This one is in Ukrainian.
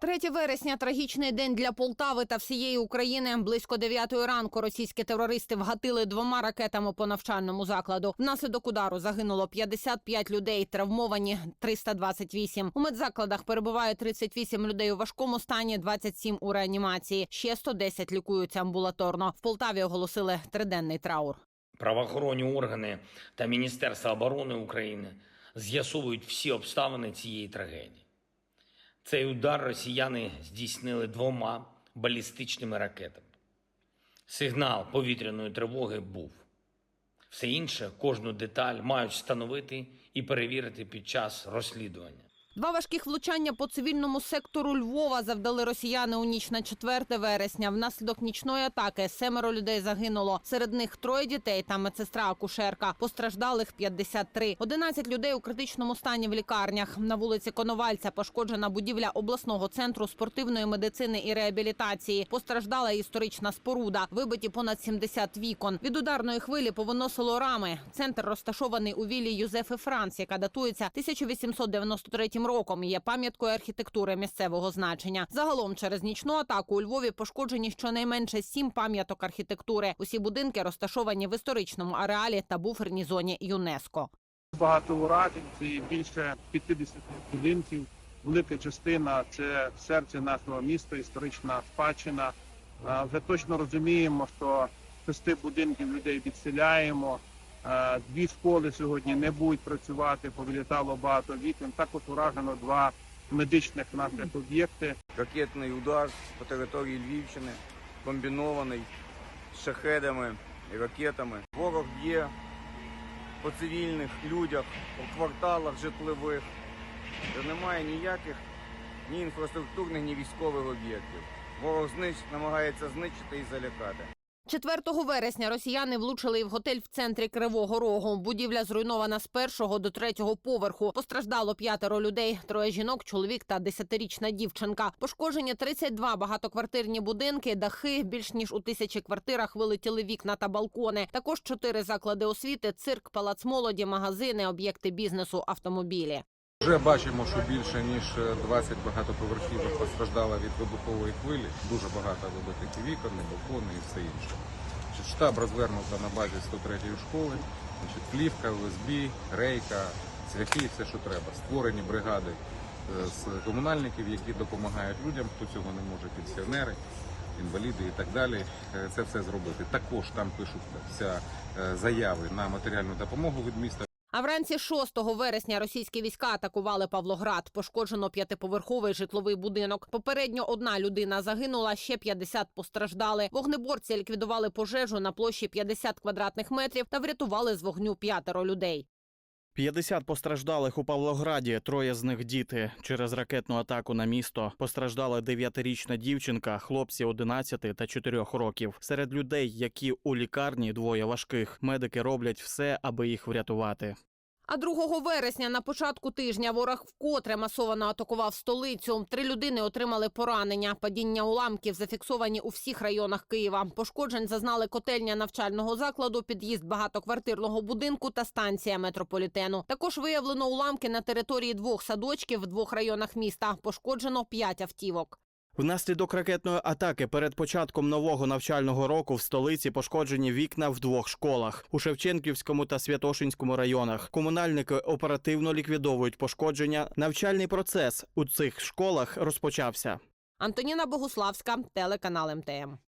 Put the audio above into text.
3 вересня трагічний день для Полтави та всієї України. Близько 9 ранку російські терористи вгатили двома ракетами по навчальному закладу. Внаслідок удару загинуло 55 людей, травмовані 328. У медзакладах перебуває 38 людей у важкому стані, 27 у реанімації. Ще 110 лікуються амбулаторно. В Полтаві оголосили триденний траур. Правоохоронні органи та Міністерство оборони України з'ясовують всі обставини цієї трагедії. Цей удар росіяни здійснили двома балістичними ракетами. Сигнал повітряної тривоги був. Все інше, кожну деталь мають встановити і перевірити під час розслідування. Два важких влучання по цивільному сектору Львова завдали росіяни у ніч на 4 вересня. Внаслідок нічної атаки семеро людей загинуло. Серед них троє дітей та медсестра-акушерка. Постраждалих 53. 11 людей у критичному стані в лікарнях. На вулиці Коновальця пошкоджена будівля обласного центру спортивної медицини і реабілітації. Постраждала історична споруда. Вибиті понад 70 вікон. Від ударної хвилі повиносило рами. Центр розташований у віллі Юзефи Франц, яка датується 1893 роком. Є пам'яткою архітектури місцевого значення. Загалом через нічну атаку у Львові пошкоджені щонайменше сім пам'яток архітектури. Усі будинки розташовані в історичному ареалі та буферній зоні ЮНЕСКО. багато уражень, це більше 50 будинків. Велика частина це серце нашого міста, історична спадщина. Вже точно розуміємо, що шести будинків людей відселяємо. Дві школи сьогодні не будуть працювати, повилітало багато вікон. Також уражено два медичних наших об'єкти. ракетний удар по території Львівщини, комбінований з шахедами і ракетами. Ворог б'є по цивільних людях, по кварталах житлових, немає ніяких ні інфраструктурних, ні військових об'єктів. Ворог знищ, намагається знищити і залякати. 4 вересня росіяни влучили в готель в центрі Кривого Рогу. Будівля зруйнована з першого до третього поверху. Постраждало п'ятеро людей: троє жінок, чоловік та десятирічна дівчинка. Пошкоджені 32 багатоквартирні будинки, дахи. Більш ніж у тисячі квартирах вилетіли вікна та балкони. Також чотири заклади освіти, цирк, палац молоді, магазини, об'єкти бізнесу, автомобілі. Вже бачимо, що більше ніж 20 багатоповерхівок постраждало від вибухової хвилі. Дуже багато вибитих вікон, балкони і все інше. Штаб розвернуто на базі 103-ї школи. Плівка, ОСБ, рейка, цвяхи, все, що треба. Створені бригади е, з комунальників, які допомагають людям, хто цього не може, пенсіонери, інваліди і так далі. Е, Це все зробити. Також там пишуться е, заяви на матеріальну допомогу від міста. А вранці 6 вересня російські війська атакували Павлоград. Пошкоджено п'ятиповерховий житловий будинок. Попередньо одна людина загинула, ще 50 постраждали. Вогнеборці ліквідували пожежу на площі 50 квадратних метрів та врятували з вогню п'ятеро людей. 50 постраждалих у Павлограді, троє з них діти. Через ракетну атаку на місто постраждала 9-річна дівчинка, хлопці 11 та 4 років. Серед людей, які у лікарні, двоє важких. Медики роблять все, аби їх врятувати. А 2 вересня на початку тижня ворог вкотре масово атакував столицю. Три людини отримали поранення. Падіння уламків зафіксовані у всіх районах Києва. Пошкоджень зазнали котельня навчального закладу, під'їзд багатоквартирного будинку та станція метрополітену. Також виявлено уламки на території двох садочків в двох районах міста. Пошкоджено п'ять автівок. Внаслідок ракетної атаки перед початком нового навчального року в столиці пошкоджені вікна в двох школах у Шевченківському та Святошинському районах. Комунальники оперативно ліквідовують пошкодження. Навчальний процес у цих школах розпочався. Антоніна Богуславська, телеканал МТМ.